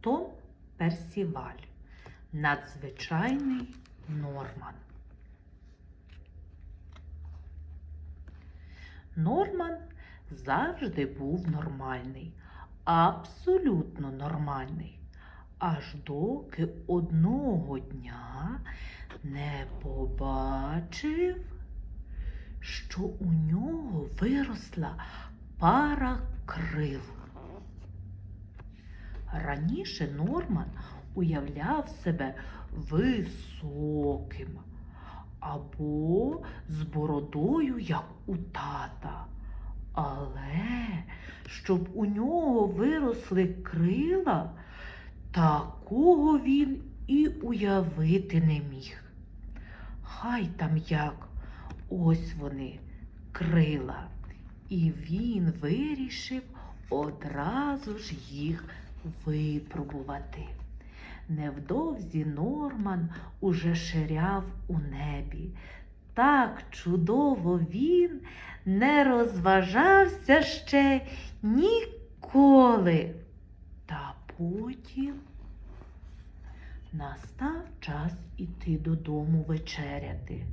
Том Персіваль. Надзвичайний Норман. Норман завжди був нормальний, абсолютно нормальний, аж доки одного дня не побачив, що у нього виросла пара крил. Раніше Норман уявляв себе високим або з бородою, як у тата. Але щоб у нього виросли крила, такого він і уявити не міг. Хай там як, ось вони, крила. І він вирішив одразу ж їх випробувати. Невдовзі Норман уже ширяв у небі. Так чудово він не розважався ще ніколи. Та потім настав час іти додому вечеряти.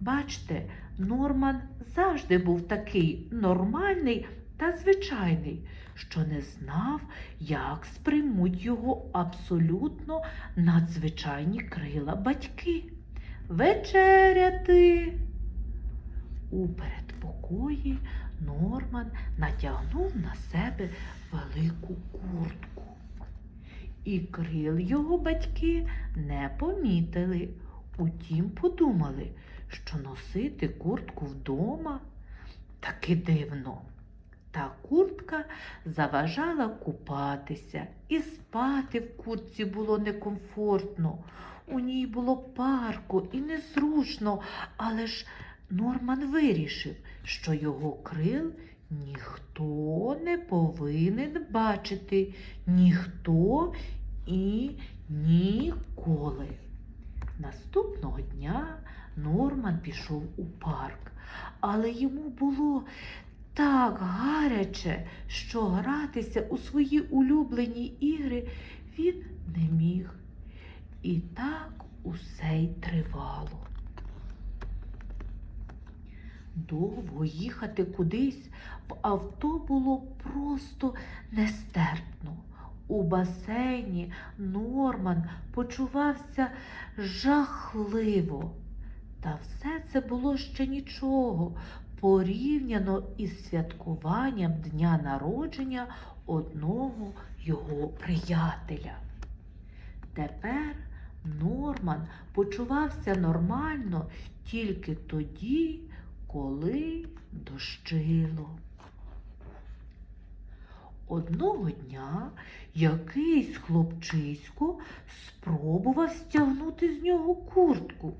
Бачте, Норман завжди був такий нормальний та звичайний, що не знав, як сприймуть його абсолютно надзвичайні крила батьки. Вечеряти. У передпокої Норман натягнув на себе велику куртку. І крил його батьки не помітили. Утім, подумали, що носити куртку вдома таки дивно. Та куртка заважала купатися, і спати в куртці було некомфортно. У ній було парко і незручно, але ж Норман вирішив, що його крил ніхто не повинен бачити, ніхто і ніколи. Наступного дня Норман пішов у парк, але йому було так гаряче, що гратися у свої улюблені ігри він не міг. І так усе й тривало. Довго їхати кудись в авто було просто нестерпно. У басейні Норман почувався жахливо. Та все це було ще нічого порівняно із святкуванням дня народження одного його приятеля. Тепер Норман почувався нормально тільки тоді, коли дощило. Одного дня якийсь хлопчисько спробував стягнути з нього куртку,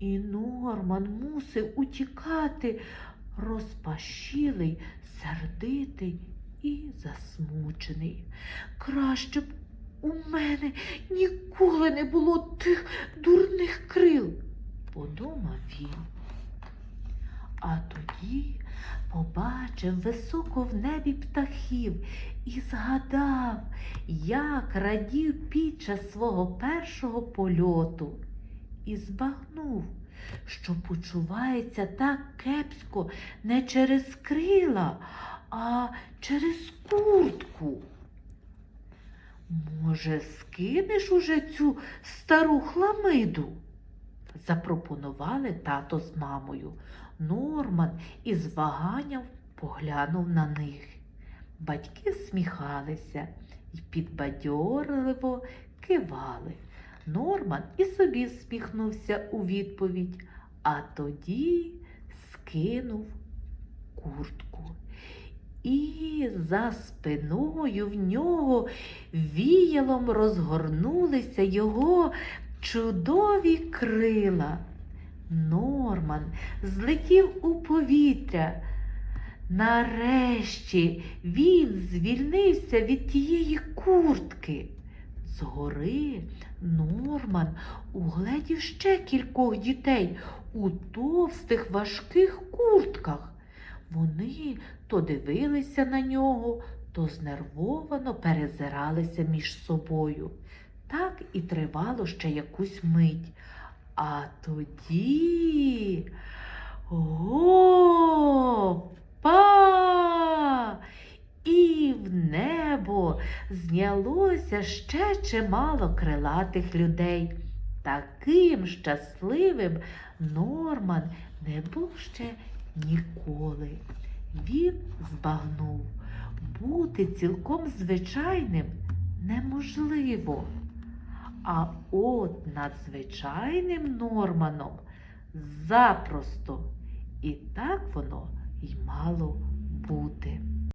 і Норман мусив утікати, розпашілий, сердитий і засмучений. Краще б у мене ніколи не було тих дурних крил, подумав він. А тоді побачив високо в небі птахів і згадав, як радів під час свого першого польоту, і збагнув, що почувається так кепсько не через крила, а через куртку. Може, скинеш уже цю стару хламиду? запропонували тато з мамою. Норман із ваганням поглянув на них. Батьки сміхалися і підбадьорливо кивали. Норман і собі сміхнувся у відповідь, а тоді скинув куртку. І за спиною в нього віялом розгорнулися його чудові крила. Норман злетів у повітря. Нарешті він звільнився від тієї куртки. Згори Норман угледів ще кількох дітей у товстих важких куртках. Вони то дивилися на нього, то знервовано перезиралися між собою. Так і тривало ще якусь мить. А тоді. Гопа! І в небо знялося ще чимало крилатих людей. Таким щасливим Норман не був ще ніколи. Він збагнув, бути цілком звичайним неможливо. А от надзвичайним Норманом запросто. І так воно й мало бути.